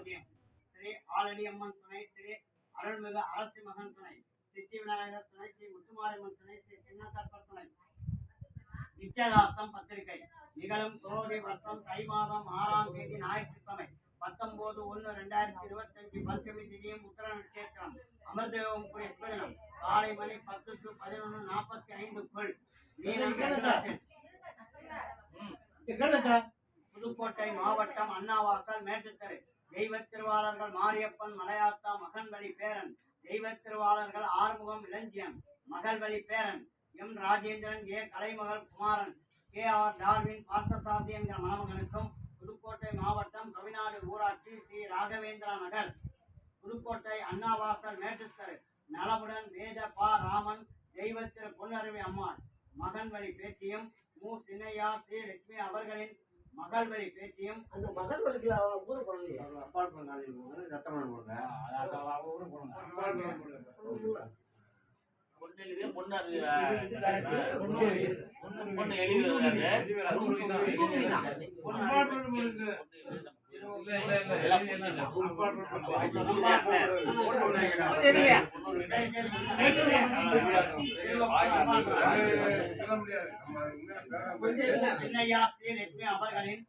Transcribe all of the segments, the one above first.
பாக்கியம் ஸ்ரீ ஆலடி அம்மன் துணை ஸ்ரீ அருள்மிகு அரசி மகன் துணை சித்தி விநாயகர் துணை ஸ்ரீ முத்துமாரியம்மன் துணை ஸ்ரீ சின்னத்தப்பர் துணை. நிச்சயதார்த்தம் பத்திரிகை. நிகழும் குரோதி வருஷம் தை மாதம் ஆறாம் தேதி ஞாயிற்றுக்கிழமை பத்தொன்பது ஒன்று ரெண்டாயிரத்தி இருபத்தஞ்சு பஞ்சமி திதியும் உத்தர நட்சத்திரம் கூடிய சுபதினம். காலை மணி பத்து டு பதினொன்று நாற்பத்தி ஐந்துக்குள் புதுக்கோட்டை மாவட்டம் அண்ணாவாசல் மேட்டுத்தெரு. தெய்வ திருவாளர்கள் மாரியப்பன் மலையாத்தா மகன்வழி பேரன். தெய்வ திருவாளர்கள் ஆறுமுகம் இளஞ்சியன் மகள்வழி பேரன். எம். ராஜேந்திரன் ஏ. கலைமகள் குமாரன். கே. ஆர். டார்வின் பார்த்தசாரதி என்கிற மணமகனுக்கும் புதுக்கோட்டை மாவட்டம் கவிநாடு ஊராட்சி ஸ்ரீ ராகவேந்திரா நகர். புதுக்கோட்டை அண்ணாவாசல் மேட்டுத்தரு. நலமுடன் வேத பா. ராமன் தெய்வத்திரு பொன்னருவி அம்மாள். மகன் வழி பேச்சியும் மு. சின்னையா ஸ்ரீ லட்சுமி அவர்களின் மகள் வழி பேச்சியும் அந்த மகன் வலிக்கல அவன் ஊரு பண்ணலையே அப்பார்ட்மெண்ட் நாளைக்கு போங்க ரத்தமணம் கொடுங்க பொண்ணு பொண்ணு அது பொண்ணு பொண்ணு எழுதி. சின்னையா ஸ்ரீ அவர்களின்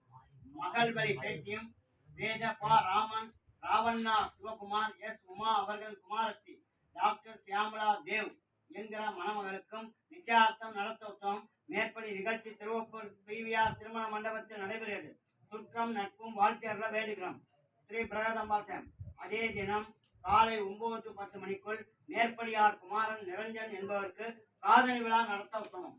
மகள் வரி பேச்சியும் வேத பா ராமன் ராவண்ணா சிவகுமார் எஸ் உமா அவர்கள் குமாரத்தி டாக்டர் சியாமலா தேவ் என்கிற மணமகளுக்கும் நிச்சயார்த்தம் நடத்தோத்தம் மேற்படி நிகழ்ச்சி திருவப்பூர் பிவிஆர் திருமண மண்டபத்தில் நடைபெறுகிறது சுற்றம் நட்பும் வாழ்க்கையர்ல வேண்டுகிறோம் ஸ்ரீ பிரகதம்பாசம் அதே தினம் காலை ஒன்பது to பத்து மணிக்குள் மேற்படியார் குமாரன் நிரஞ்சன் என்பவருக்கு காதணி விழா நடத்த உத்தமம்.